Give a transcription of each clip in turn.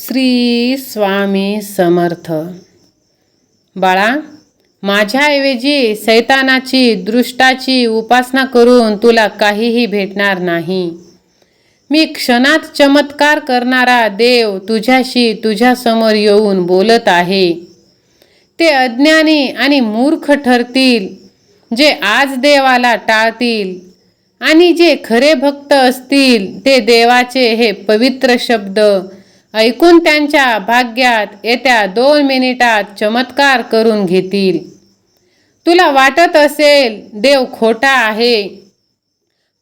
श्री स्वामी समर्थ. बाळा माझ्याऐवजी सैतानाची दृष्टाची उपासना करून तुला काहीही भेटणार नाही. मी क्षणात चमत्कार करणारा देव तुझ्याशी तुझ्यासमोर येऊन बोलत आहे. ते अज्ञानी आणि मूर्ख ठरतील जे आज देवाला टाळतील आणि जे खरे भक्त असतील ते देवाचे हे पवित्र शब्द ऐकून त्यांच्या भाग्यात येत्या दोन मिनिटात चमत्कार करून घेतील. तुला वाटत असेल देव खोटा आहे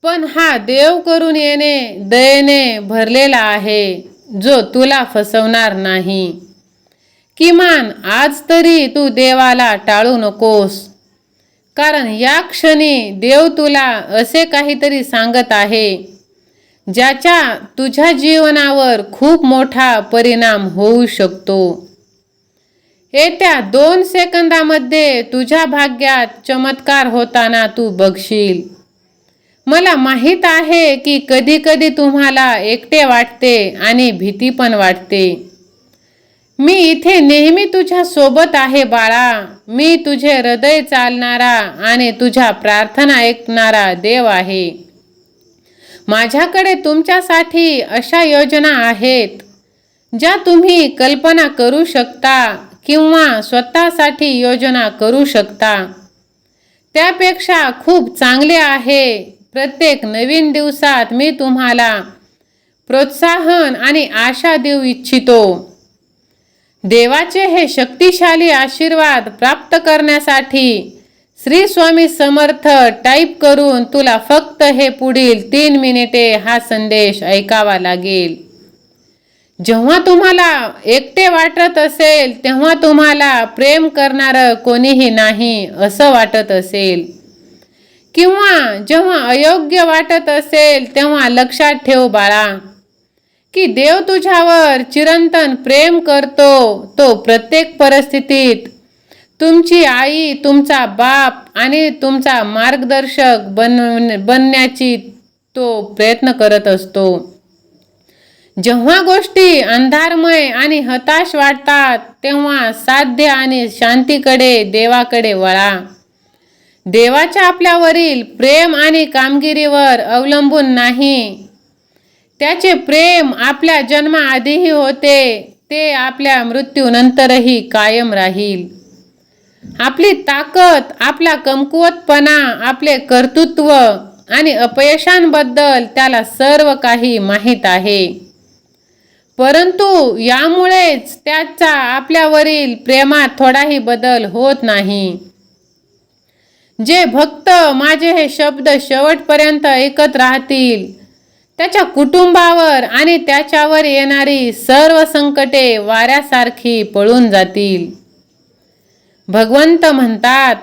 पण हा देव करून येणे दयेने भरलेला आहे जो तुला फसवणार नाही. किमान आज तरी तू देवाला टाळू नकोस कारण या क्षणी देव तुला असे काहीतरी सांगत आहे ज्याचा तुझ्या जीवनावर खूप मोठा परिणाम होऊ शकतो. येत्या दोन सेकंदामध्ये तुझ्या भाग्यात चमत्कार होताना तू बघशील. मला माहीत आहे की कधी कधी तुम्हाला एकटे वाटते आणि भीती पण वाटते. मी इथे नेहमी तुझ्या सोबत आहे बाळा. मी तुझे हृदय चालणारा आणि तुझ्या प्रार्थना ऐकणारा देव आहे. माझ्याकडे तुमच्यासाठी अशा योजना आहेत ज्या तुम्ही कल्पना करू शकता किंवा स्वतःसाठी योजना करू शकता. त्यापेक्षा खूप चांगले आहे. प्रत्येक नवीन दिवसात मी तुम्हाला प्रोत्साहन आणि आशा देऊ इच्छितो. देवाचे हे शक्तिशाली आशीर्वाद प्राप्त करण्यासाठी श्री स्वामी समर्थ टाईप करून तुला फक्त हे पुढील तीन मिनिटे हा संदेश ऐकावा लागेल. जेव्हा तुम्हाला एकटे वाटत असेल तेव्हा तुम्हाला प्रेम करणारं कोणीही नाही असं वाटत असेल. किंवा जेव्हा अयोग्य वाटत असेल तेव्हा लक्षात ठेव बाळा की देव तुझ्यावर चिरंतन प्रेम करतो तो प्रत्येक परिस्थितीत तुमची आई तुमचा बाप आणि तुमचा मार्गदर्शक बन बनण्याची तो प्रयत्न करत असतो. जेव्हा गोष्टी अंधारमय आणि हताश वाटतात तेव्हा साध्य आणि शांतीकडे देवाकडे वळा. देवाच्या आपल्यावरील प्रेम आणि कामगिरीवर अवलंबून नाही. त्याचे प्रेम आपल्या जन्माआधीही होते ते आपल्या मृत्यूनंतरही कायम राहील. आपली ताकद आपला कमकुवतपणा आपले कर्तृत्व आणि अपयशांबद्दल त्याला सर्व काही माहीत आहे. परंतु यामुळेच त्याचा आपल्यावरील प्रेमात थोडाही बदल होत नाही. जे भक्त माझे हे शब्द शेवटपर्यंत ऐकत राहतील त्याच्या कुटुंबावर आणि त्याच्यावर येणारी सर्व संकटे वाऱ्यासारखी पळून जातील. भगवंत म्हणतात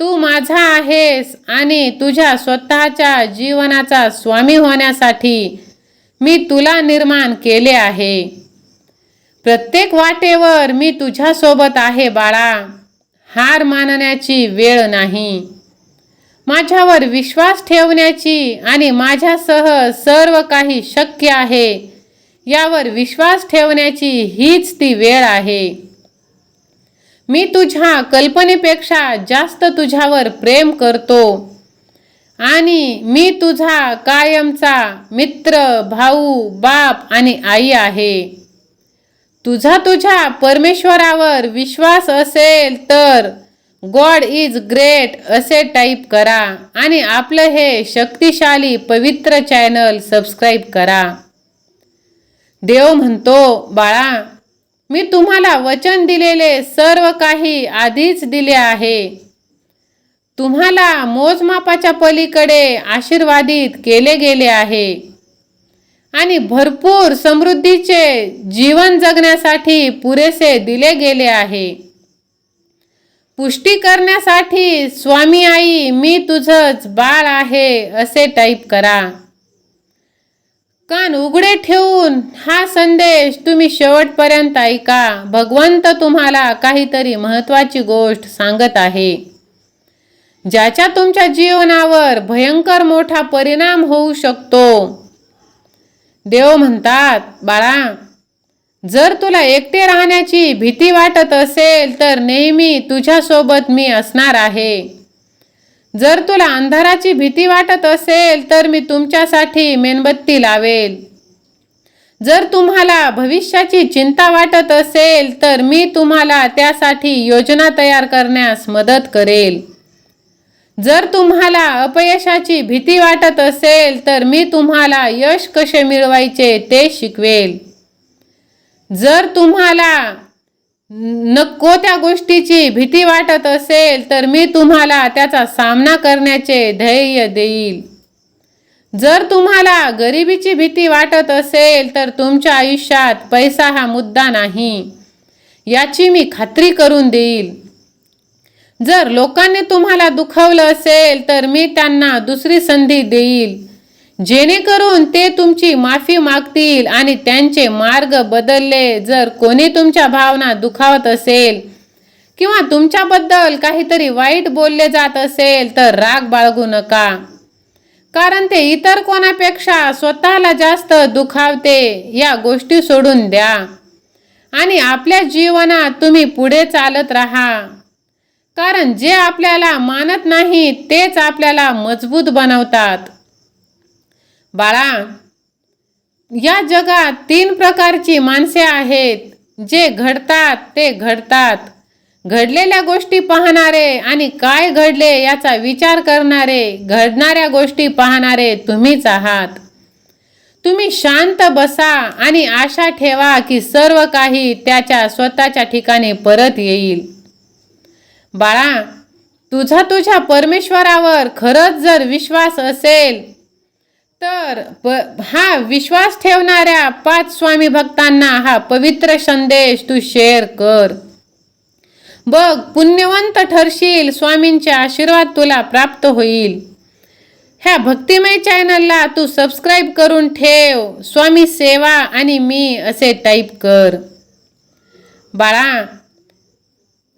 तू माझा आहेस आणि तुझ्या स्वतःच्या जीवनाचा स्वामी होण्यासाठी मी तुला निर्माण केले आहे. प्रत्येक वाटेवर मी तुझ्यासोबत आहे बाळा. हार मानण्याची वेळ नाही. माझ्यावर विश्वास ठेवण्याची आणि माझ्यासह सर्व काही शक्य आहे यावर विश्वास ठेवण्याची हीच ती वेळ आहे. मी तुझ्या कल्पनेपेक्षा जास्त तुझ्यावर प्रेम करतो. आणि मी तुझा कायमचा मित्र भाऊ बाप आणि आई आहे. तुझा तुझ्या परमेश्वरावर विश्वास असेल तर गॉड इज ग्रेट असे टाईप करा आणि आपलं हे शक्तिशाली पवित्र चॅनल सबस्क्राईब करा. देव म्हणतो बाळा मी तुम्हाला वचन दिलेले सर्व काही आधीच दिले आहे. तुम्हाला मोजमापाच्या पलीकडे आशीर्वादित केले गेले आहे. आणि भरपूर समृद्धीचे जीवन जगण्यासाठी पुरेसे दिले गेले आहे. पुष्टी करण्यासाठी स्वामी आई मी तुझंच बाळ आहे असे टाईप करा. कान उघडे ठेवून हा संदेश तुम्ही शेवटपर्यंत ऐका. भगवंत तुम्हाला काहीतरी महत्वाची गोष्ट सांगत आहे. ज्याच्या तुमच्या जीवनावर भयंकर मोठा परिणाम होऊ शकतो. देव म्हणतात बाळा जर तुला एकटे राहण्याची भीती वाटत असेल तर नेहमी तुझ्यासोबत मी असणार आहे. जर तुला अंधाराची भीती वाटत असेल तर मी तुमच्यासाठी मेणबत्ती लावेल. जर तुम्हाला भविष्याची चिंता वाटत असेल तर मी तुम्हाला त्यासाठी योजना तयार करण्यास मदत करेल. जर तुम्हाला अपयशाची भीती वाटत असेल तर मी तुम्हाला यश कसे मिळवायचे ते शिकवेल. जर तुम्हाला नको त्या गोष्टीची भीती वाटत असेल तर मी तुम्हाला त्याचा सामना करण्याचे धैर्य देईल. जर तुम्हाला गरिबीची भीती वाटत असेल तर तुमच्या आयुष्यात पैसा हा मुद्दा नाही. याची मी खात्री करून देईल. जर लोकांनी तुम्हाला दुखवलं असेल तर मी त्यांना दुसरी संधी देईल. जेणेकरून ते तुमची माफी मागतील आणि त्यांचे मार्ग बदलले जर कोणी तुमच्या भावना दुखावत असेल किंवा तुमच्याबद्दल काहीतरी वाईट बोलले जात असेल तर राग बाळगू नका. कारण ते इतर कोणापेक्षा स्वतःला जास्त दुखावते या गोष्टी सोडून द्या. आणि आपल्या जीवनात तुम्ही पुढे चालत राहा. कारण जे आपल्याला मानत नाही तेच आपल्याला मजबूत बनवतात. बाळा या जगात तीन प्रकारची माणसे आहेत. जे घडतात ते घडतात. घडलेल्या गोष्टी पाहणारे आणि काय घडले याचा विचार करणारे घडणाऱ्या गोष्टी पाहणारे तुम्हीच आहात. तुम्ही शांत बसा आणि आशा ठेवा की सर्व काही त्याच्या स्वतःच्या ठिकाणी परत येईल. बाळा तुझा तुझ्या परमेश्वरावर खरंच जर विश्वास असेल तर प हा विश्वास ठेवणाऱ्या पाच स्वामी भक्तांना हा पवित्र संदेश तू शेअर कर. बघ पुण्यवंत ठरशील स्वामींचे आशीर्वाद तुला प्राप्त होईल. ह्या भक्तिमय चॅनलला तू सबस्क्राईब करून ठेव. स्वामी सेवा आणि मी असे टाईप कर. बाळा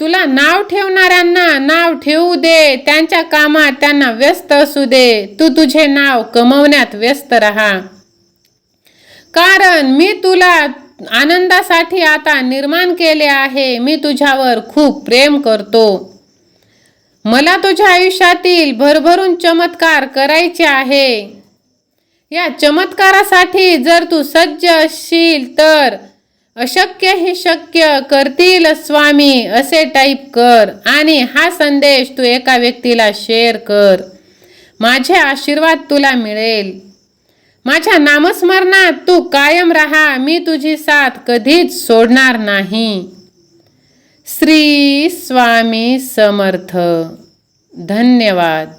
तुला नाव ठेवणाऱ्यांना नाव ठेवू दे. त्यांच्या कामात त्यांना व्यस्त असू दे. तू तुझे नाव कमवण्यात व्यस्त राहा. कारण मी तुला आनंदासाठी आता निर्माण केले आहे. मी तुझ्यावर खूप प्रेम करतो. मला तुझ्या आयुष्यातील भरभरून चमत्कार करायचे आहे. या चमत्कारासाठी जर तू सज्ज असशील तर अशक्य हे शक्य करतील स्वामी असे टाईप कर. आणि हा संदेश तू एका व्यक्तीला शेअर कर. माझे आशीर्वाद तुला मिळेल. माझ्या नामस्मरणात तू कायम राहा मी तुझी साथ कधीच सोडणार नाही. श्री स्वामी समर्थ. धन्यवाद.